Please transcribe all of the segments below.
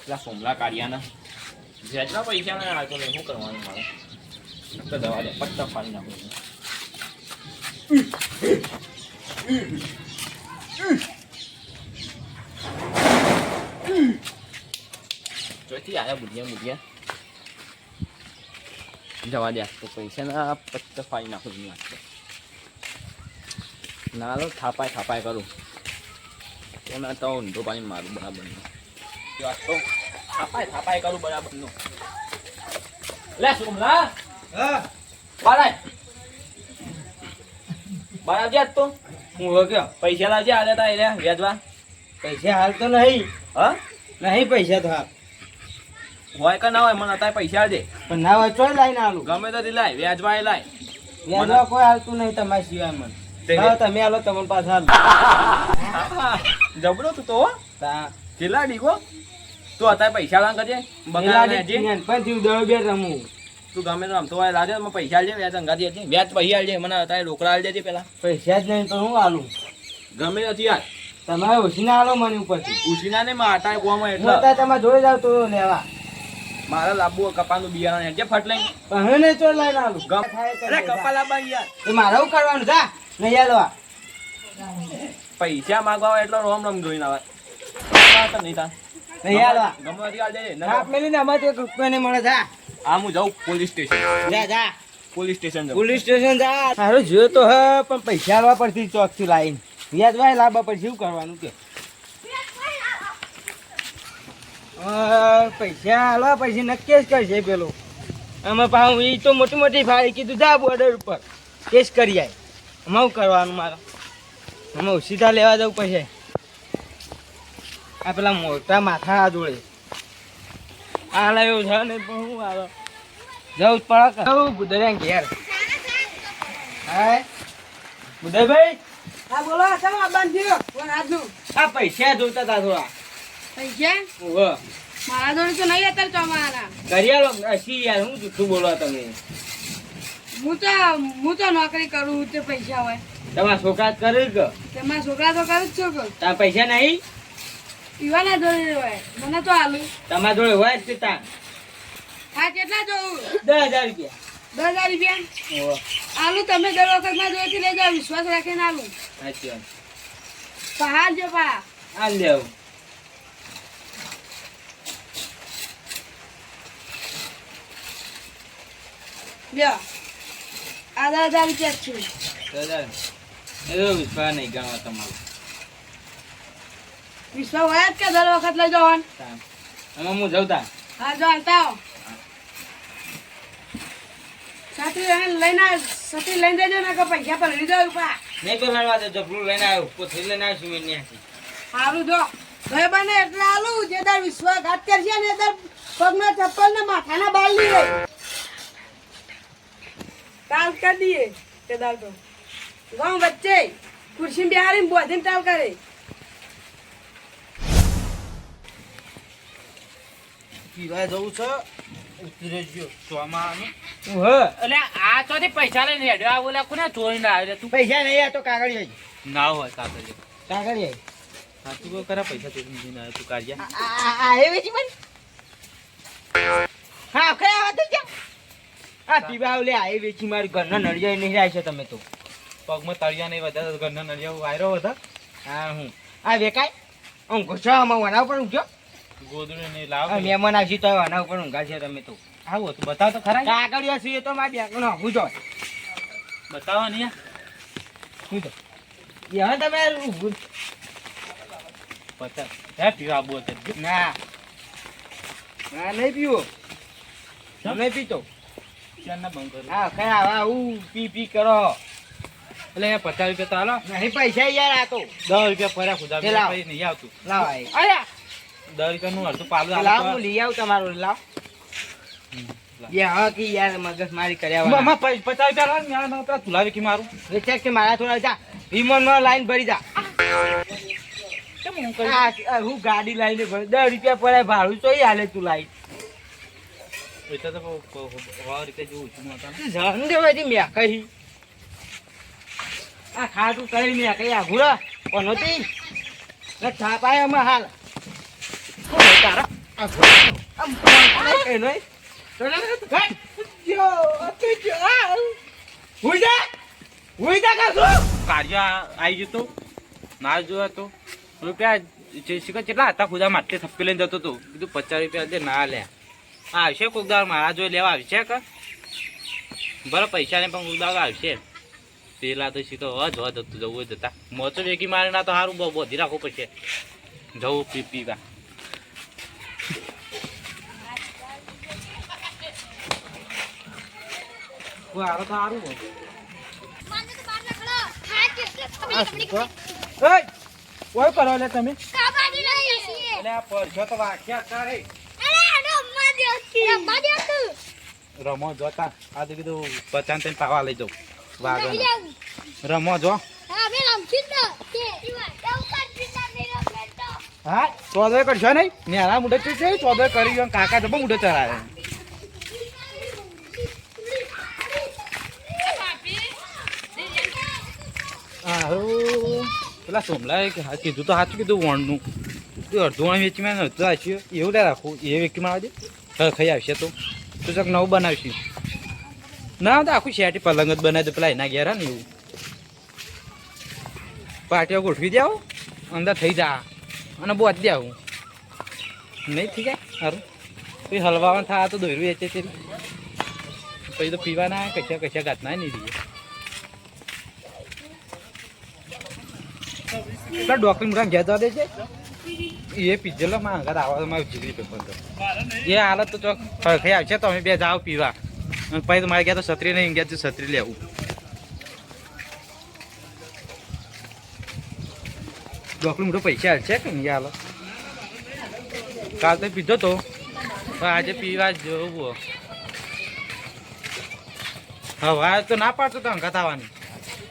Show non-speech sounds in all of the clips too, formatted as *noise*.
પેલા સોમલા કાઢ્યાના જેટલા પૈસા ના આવતો ને શું કરવાનું મારે તો દવા દે ફક્ત પાણી નાખું જોઈતી આવ્યા બુધિયા બુઢિયા જવા દે તો પૈસાના ફક્ત પાણી નાખું છું વાત ના લો થાપાય થાપાય કરું તો ના તો ઊંધો પાણી મારું બરાબર વાત તો થાપાય થાપાય કરું બરાબરનું. લે સોમલા. હા. બારાય બારા આવજે તો? હું હો ગયો પૈસા લાવજે આલે તા એટલે વ્યાજવા. પૈસા હાલ તો નહીં. હા? નહીં પૈસા તો હાલ. હોય કે ના હોય મને અત્યારે પૈસા દે પણ ના હોય ચોય લાઈને આલું ગમે તો લાય વ્યાજવા એ લાય. વ્યાજવા કોઈ હાલતું નહીં તમારા સિવાય મને. તમે હાલો તમને પાછા જબરો તું તો તા કેટલા ડીકો? તું અત્યારે પૈસા લાંગ કરજે બગાડ લેજે. પછી દળ બે રમું. તું ગમે તો રમતો હોય લાગે મને પૈસા આલજે વ્યાજ અંગાથી આલજે વ્યાજ પૈસા આલજે મને અત્યારે રોકડા આલજે છે પેલા. પૈસા જ નહીં તો હું આલું? ગમે નથી યાર તમારે ઓછીના આલો મને ઉપરથી. ઉસીના ને માટા હું એટલે. અત્યારે તમારે જોઈ જાવ તો લેવા. મારે લાબુ કપાનું બિયારણ હેડજે ફટ પણ હવે નહીં ચોય લાઈને આલું. ગમ. અરે કપા લાબા યાર. તો મારે કરવાનું? જા નહીં આલવા. પૈસા માગવા એટલો રોમ રોમ જોઈને આવે. અમારે પોલીસ સ્ટેશન. પોલીસ સ્ટેશન જા. સારું જોયો તો હ પણ પૈસા આલવા પડતી ચોકથી લાઈન. વ્યાજ લાવવા પડશે શું કરવાનું કે? પૈસા હાલવા પછી નક્કી જ કરશે પેલો. આમાં પાછું એ તો મોટી મોટી ફાળી કીધું જા બોર્ડર ઉપર. કેસ કરી આય. અમે શું કરવાનું મારે? અમે સીધા લેવા જવું પછી આ પેલા મોટા માથા આ જોડે. આ લાવ્યો છે ને પણ હું આવે જવું પડે જવું બુધરિયા ઘેર. હા બુધરભાઈ હા બોલો ચાલો આબાન થયો? કોણ આજનું આ પૈસા જોતા હતા થોડા. પૈસા? ઓહો. મારા જોડે તો નહીં અત્યારે તમારા આલો અસી યાર હું જુઠ્ઠું બોલો તમે? હું તો હું તો નોકરી કરું તે પૈસા હોય. તમારા છોકરા કરે કે? તમારા છોકરા તો કરું જ છો કે? તારા પૈસા નહીં? પીવાના જોડે હોય. મને તો આલુ. તમારા જોડે હોય જ તે હા કેટલા જોઉં? દસ હજાર રૂપિયા. દસ હજાર રૂપિયા? આલુ તમે દર વખત ના લઈ જાઓ વિશ્વાસ રાખીને આલુ. સાચી વાત. પહાડ જો પા. આ લેવું લ્યો. આ દસ હજાર રૂપિયા જ છે. દસ હજાર. એ વિશ્વાસ નહીં ગણવા તમારો. વિશ્વાસ હોય જ કે દર વખત લઈ જવાનું. આમાં હું જઉં તાર. હા જો હાલતા આવો સાથી લઈને સતી લઈને જજો ને કે પૈસા પર લઈ જાવ પા નહીં પેલા દે જબલું લઈને આવ્યો કોથળી લઈને આવ્યો મેં ત્યાંથી સારું જો. ભાઈ બને એટલે આલું જે દર વિશ્વાસઘાત કરશે ને દર પગના ચપ્પલ ને માથાના બાલ લઈ લે ટાલ કરી દઈએ કે દાલ તો. ગામ વચ્ચે ખુરશી બિહારી બોધીને ટાલ કરે. પીવા જવું છે ઉતરે ગયો ચોમાનું એટલે આ તો પૈસા લઈને હેડ્યો. આ બોલા કોને ચોરીને આવ્યો તું? પૈસા નહીં આ તો કાગળ આવી ના હોય કાકા કાગળ આવી સાચું કહો ખરા પૈસા ચોરીને લઈને આવ્યો તું કાઢ્યા? આ એ વેચી મને? હા કઈ વાત થઈ ગયા? આ પીવા ઓલે આ વેચી મારી ઘરના નળિયા નહીં રહ્યા છે તમે તો. પગમાં તળિયા નહીં વધારે ઘરના નળિયા વાયરો હતા હા હું. આ વેકાય? હું ઘોસામાં વનાવ પણ ઊંઘ્યો ગોદડું નહીં લાવ મહેમાન આવશે તો આના ઉપર ઊંઘા છે તમે તો. આવો તો બતાવો તો ખરા. કાગળિયા છે તો મારી બેંકનો હું? જો બતાવો ને. હું તો યા તમે પતા હે પીવા આબો તે ના. ના નહીં પીવો. તમે નહીં પીતો. ના બંધ કરો. હા ખરા હા હું પી પી કરો. એટલે પચાસ રૂપિયા તો હાલો. નહીં પૈસા યાર આ તો. દસ રૂપિયા ફર્યા ખુદા. નહીં આવતું. લાવ આય અરે દસ રૂપિયાનું અડધું પાલું લાવ હું લઈ આવું તમારું લાવ. લાવ. હા કે યાર મગજ મારી કર્યા માં- વાળા. માં પૈ- પચાસ રૂપિયા લાવ ને તુલાવી કે મારું. વિચાર કે મારા થોડા જા. વિમાનમાં લાઈન ભરી જા. હું ગાડી લાઈને ભરી દસ રૂપિયા પડે ભાડું તો હાલે તું લાઈ. જણ દેવાય મેં કહી. આ ખાટું કરી મેં કહી આ ઘુરા કોનો તી ને થાપાય અમે હાલ. તારા આમ આવી જતો ના જોયો તો? રૂપિયા જે શીખર કેટલા હતા? ખુદા માટે થપ્પી લઈને જતો હતો. કીધું પચાસ રૂપિયા દે, ના લે. આવશે કોક દાર મારા જોઈ લેવા આવશે કે? બરાબર પૈસા પણ કોક આવશે. પેલા તો શીખર હજ હજ હતું, જવું જતા. મોચો વેગી મારે ના તો સારું બોધી રાખવું પડશે. જવું, પી, પીવા. હારો તો સારું માને તો બહાર નીકળો. હા કેટલે તમે આ તમે શું કહો? એય, ઓય કરો લે તમે. કાબાડી લઈ જઈએ. એટલે આ પરસો તો વાગ્યા કરે અરે રમવા દે રમવા દે તું રમો જોતા આ તો કીધું પચાન તેને પાવા લઈ જાઉં. વાગો રમો જો. હા અમે રમશું જ ને તે ઈવા એવું કરતી ના નહીં રમે તો હા, ચોદવે કરશો નહીં? નેરા મુડે છે ચોદવે કરી ગયો કાકા જબો ચડાવે હારું પેલા હા, કીધું તો સાચું કીધું વણનું. અડધું વણ વેચી મેં અડધું આપ્યું. એવું લે રાખું, એ વેચીમાં આવજે હવે ખાઈ આવશે તો. તું ચક નવું બનાવશું. ના, તો આખું શેટી પલંગ જ બનાવી દે, પેલા એના ઘેર ને એવું. પાટીઓ ગોઠવી દેવો અંદર થઈ જા. અને બહુ જ આવું નહીં ઠીક જાય સારું પછી હલવામાં થાય તો દોર્યું વેચે છે પછી તો પીવાના કશા કશા ગાતના નહીં રહીએ પેલા ડોક્ટર મુઢા ઘેર દે છે? એ પીજેલો માં આગળ આવવા મારું જીગરી પેપર તો એ હાલત તો ચોક ખાઈ આવશે, તો અમે બે જાવ પીવા. પછી મારે ગયા તો છત્રી નહીં ગયા તો છત્રી લેવું. ડોક્ટર મોટો પૈસા છે કે નહીં? હાલ. કાલ તો પીધો તો. આજે પીવા જવું હવે તો ના પાડતો તો અંકા થવાની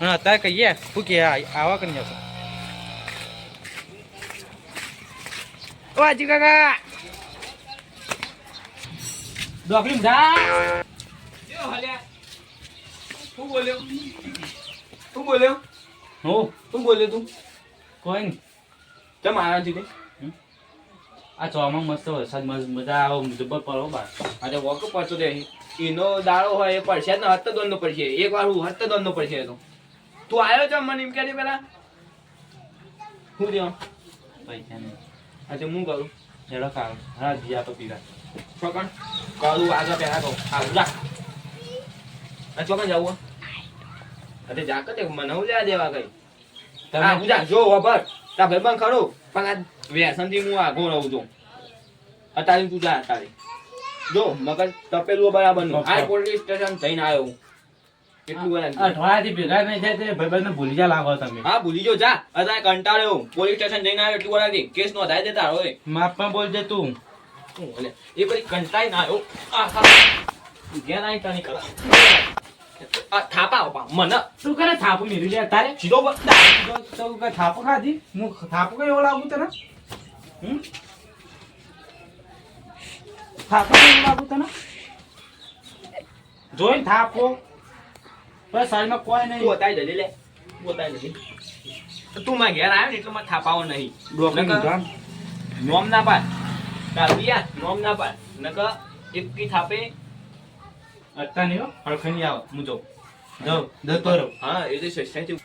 અને અત્યારે કહીએ શું કે આવા કરી જશો વાજી કાકા. ડોકલી મુઢા. શું બોલ્યો? શું બોલ્યો? હું? શું બોલ્યો તું? કોઈ કેમ આવ્યા છે આ ચોમાં મસ્ત વરસાદ મજા આવો જબ્બર પડો બા આજે વોક પડતો દે. એનો દાડો હોય એ પડશે ને હત્ત દોન નો પડશે. એક વાર હું હત્ત દોન નો પડશે તો. તું આવ્યો છો મને એમ કે પેલા હું દેવા પૈસા નહીં. આજે હું કરું? હેડો કાળ. હા જીયા તો પીરા છોકણ કરું આગળ પહેલા કહું આવું જા. આ ચોકણ જવું અરે જા કે મને હું લેવા દેવા કઈ? હા હું જો વબર તા ભાઈબંધ ખરો? પણ આ વ્યસનથી હું આગો રહું છું. અત્યારે તું જા અત્યારે. જો મગજ તપેલું બરાબરનું આ પોલીસ સ્ટેશન થઈને આવ્યો તમે. કંટાળી ના આવ્યો ઘેર આવીને તને કરા. થાપા આપા મને. તું કરે થાપુ મેરી લે તારે? સીધો બ- તો કઈ થાપુ ખાધી? હું થાપુ કઈ એવો લાગુ તને? હમ? થાપુ કઈ તને? બસ કોઈ તું નહીં બતાવી દેજે લે તું બતાવી દેજે. તું મારા ઘેર આવ્યો ને એટલે મને થાપાવો નહીં. નોમ ના પાડ. કાઢિયા નોમ ના પાડ. નકર એક કી થાપે અત્યારે નહીં હો હળખઈ નહીં આવો હું જાઉં. જાઉં જતો રહું હા એ તો સોસાયટી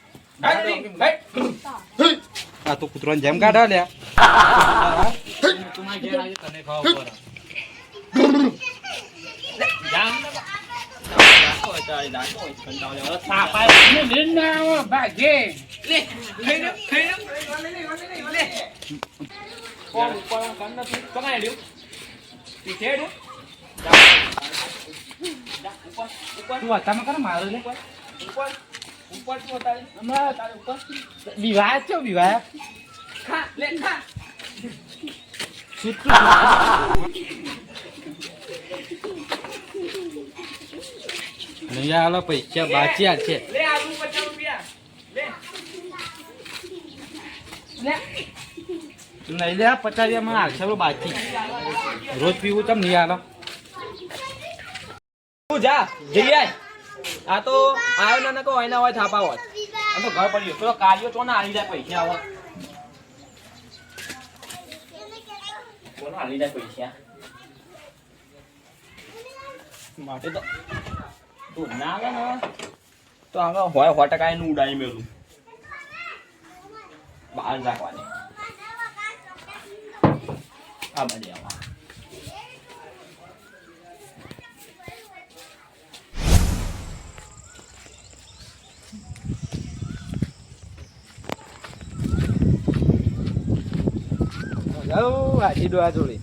આ તો કૂતરો જેમ કાઢા લ્યા. તમારા મારા ઘેર આજે તને ખાવા આવો ભાગે તું કરે, મારો લે. વિવાહ છો, વિવાહ. છૂટું નહીં આલો પૈસા બાચી છે. નહીં લે પચાસ મને આક્ષર બાકી રોજ પીવું, તમ નહીં આલો તું જા આ તો આવ્યો ના કહો એના હોય થાપા હોય. આ તો ઘર પડ્યો પેલો કાર્યો ચો ના આવી જાય પૈસા આવે? કોને હાલી જાય પૈસા? માટે તો તું ના આવે ને તો આગળ હોય સો ટકા ઉડાઈ મેલું. બહાર રાખવાની. આ આવા જાઉં હાજી ડોહા જોડે.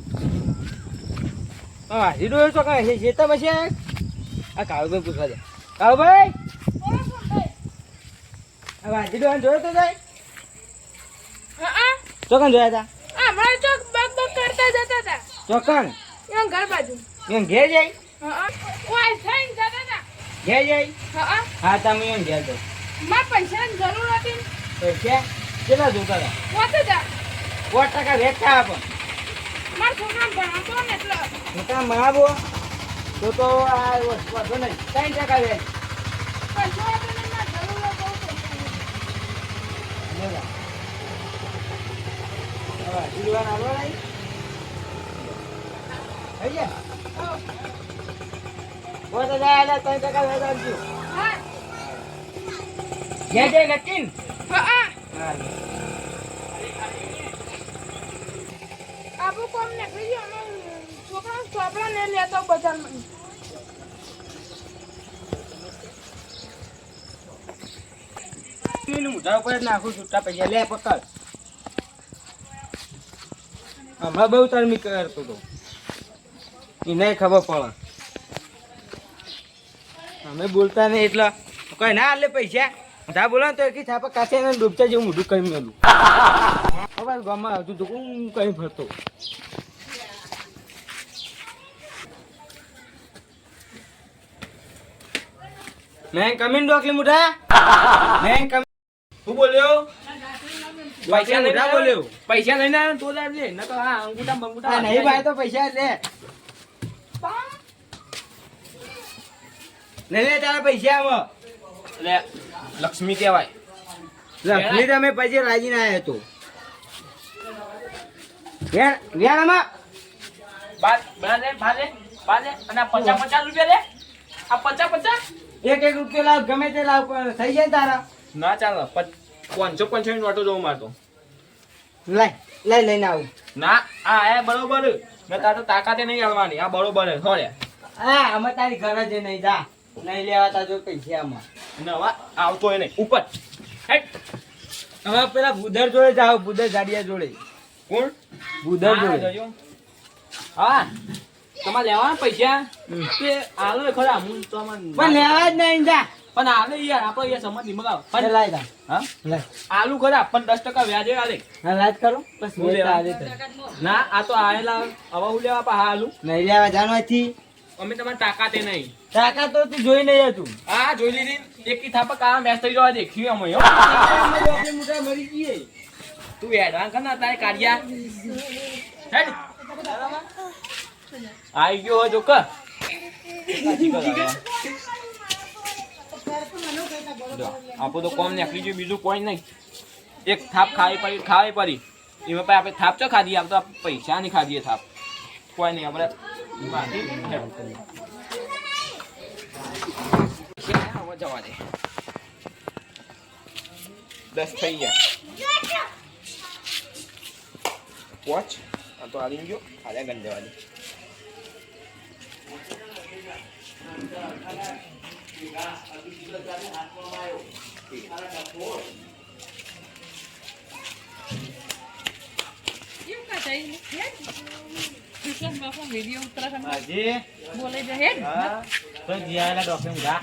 હા હાજી ડોહા તો કાંઈ શેતામાં છે? આ કાળુભાઈ પૂછવા દે કાળુભાઈ? હવે હાજી ડોહા જોયો તો જાય? ચોકન જોયા હતા અમારે ચોક બગ બક કરતા જતા હતા ચોકન? એમ ઘર બાજુ. એમ ઘેર જાય? હા ઓય થઈને જતા હતા ઘેર જાય? હા હા. તમે એમ ઘેર તો મારે પૈસાની જરૂર હતી પૈસા? કેટલા જોતા હતા પોતે જ સો ટકા વેચતા આપણ મોટા માવો તો તો આ વધુ નહીં. ત્રણ ટકા વેચ. પૈસા હતા ને મારે જરૂર બહુ પૈસાની. લેલા. હવે હાજી ડોહાને હાલવા લાવી? થઈ ગયા? બહુ તો જાય એટલે ત્રણ ટકા વેચ આપજો હા ઘેર જાય નક્કી ને? હા હા અમે છોકરાને ચોપડા ને લેતો બજારમાં પેલું પૈસા લે ખબર પડે. અમે બોલતા નહીં એટલે. કઈ ના આલે પૈસા. મોઢા બોલો તો એક ડૂબતા જેવું મોઢું કરી મેલું. હવે ગામમાં આવતું હતું હું કઈ ફરતો. મેં કમીન ડોકલી મુઠા? મેં કમ હું બોલ્યો? પૈસા લઈને બોલ્યો. પૈસા લઈને આવ્યો તો જ ન તો હા અંગૂઠા બંગૂઠા નહીં ભાઈ તો પૈસા લે. લે લે તારા પૈસા આવો. લે લક્ષ્મી કહેવાય. લક્ષ્મી તમે પછી રાજી ના આવ્યો તો બાદ બાદે બાદે બાદે અને આ પચાસ પચાસ રૂપિયા લે. આ પચાસ પચાસ? એક એક રૂપિયો લાવ ગમે તે લાવ થઈ જાય તારા. ના ચાલે પાંચસો પાંચસો ની નોટો જોઉં મારતો લઈ લઈ લઈને આવું. ના આ એ બરોબર. મેં તાર તાકાતે નહીં આવવાની આ બરોબર હે સોળે હા અમે તારી ઘરે જ નહીં જા. નહીં લેવા તા જો પૈસા આમાં. નવા આવતો નહીં. ઉપર. હેટ હવે પેલા ભૂદર જોડે જાઓ ભૂદર જાડિયા જોડે. કોણ? બુધર હા. હા તમારે લેવાના પૈસા? તે આલો ખરા હું તો પણ લેવા જ નહીં જા. પણ આલે યાર આપણે યાર સમજ નહીં મગાવ પણ લાય હા? લાઈ આલુ ખરા પણ દસ ટકા વ્યાજે આલે. હા લાજ કરો બસ હું લેવા? આલે ના આ તો આયેલા હવે હું લેવા પા આલુ. નહીં લેવા જાણવાથી અમે તમારે તાકાતે નહીં. તાકાત તો તું જોઈ નહીં હતું. આ જોઈ લીધી. એક થાપક થાપા કાળા મેચ થઈ જવા દેખ્યું અમે *laughs* મોટા મરી ગયે તું એડવાન્સ કર તારે કાઢ્યા. હેડ. આઈ ગયો જો કર આપો તો કોમ નીકળી ગયું, બીજું કોઈ નહીં. એક થાપ ખાવી પડી ખાવી પડી. એમાં પછી આપણે થાપ ચો ખાધી આમ તો આપણે પૈસા નહીં ખાધીએ થાપ. કોઈ નહીં, આપણે જવા દે. દસ થઈ ગયા. વોચ આ તો આવી ગયો હાલે ગંધ જવા દે હાજી હા તો જીયાના ડોક્ટર મુડા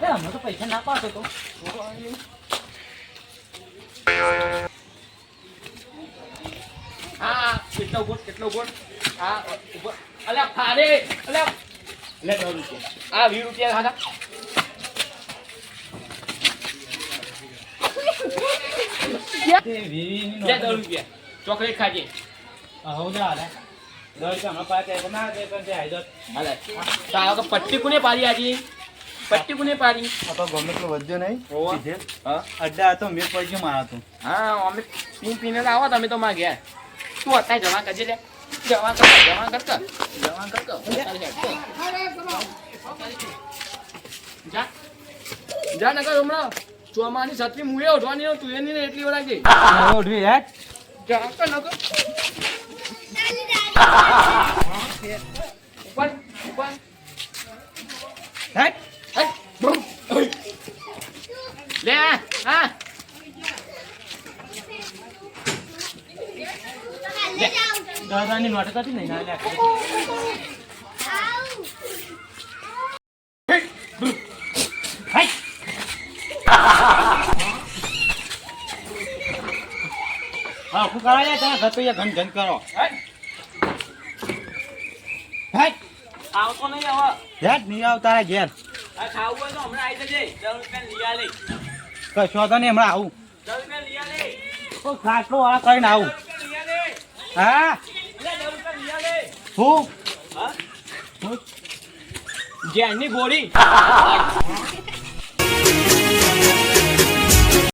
એ અમે તો પૈસા ના પાતો તો કેટલો ગુણ કેટલો ગુણ? આ અલ્યા ફારે અલ્યા. લે દસ રૂપિયા. આ વીસ રૂપિયા ખાધા. લે દસ રૂપિયા. ચોકલેટ ખાજે. પટ્ટી કોને પાડી આજે? પટ્ટી કોને પાડી? તો ગમે તો વધ્યો નહીં. અડ્ડા હતો મેં પડી ગયો મારા તો. હા અમે પીન પીને તો આવો તમે તો માં ગયા તું અત્યારે જવા કરજે લે. જવા કર જવા કર કર. કર. જા. જા નકર હમણાં ચોમાની છત્રી મુએ ઉઠવાની તું એની ને એટલી વાર લાગી ઉઠવી હેઠ જા કર નકર. ઉપર ઉપર. હેઠ હે, લે હા હાલે જાઉં દાદાની નોટ હતી ને ના શું કરાય તમે ઘર ઘન ઘન કરો. આવતો નહીં હેઠ નહીં આવ તારા ઘેર. ખાવું હોય તો હમણાં આવી જજે. દસ રૂપિયા લઈ આલે. કશો તો નહીં હમણાં આવું. દસ રૂપિયા લઈ આલે. ખાટલો વાળા કરીને આવું. હા એટલે દસ રૂપિયા લઈ આલે હું? જેની ગોળી.